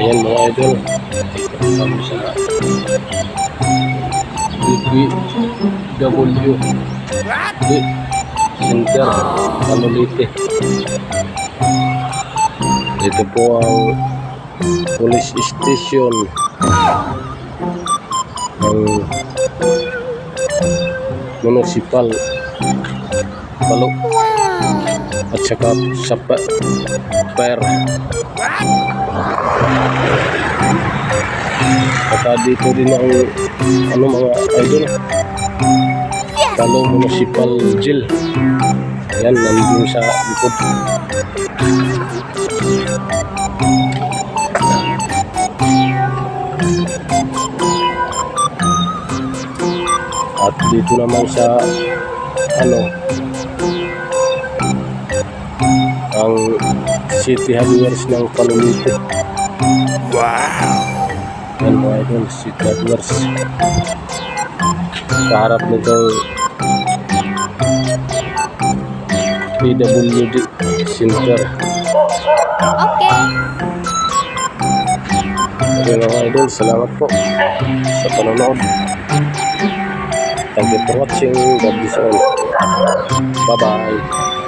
Ayan mga idol. Kami sa DPW. Center, Manolite. Ito po ang police station ng municipal Palo at saka sa fire Saka dito din ang ano mga idol Palo Municipal Jail Ayan, nandun sa likod At dito naman sa ano ang City Hardwares ng Palomite. Wow! City Hardwares. Sa harap nito PWD Center. Okay. Okay mga idol, salamat po sa panonood. Thank you for watching. God bless all. Bye-bye.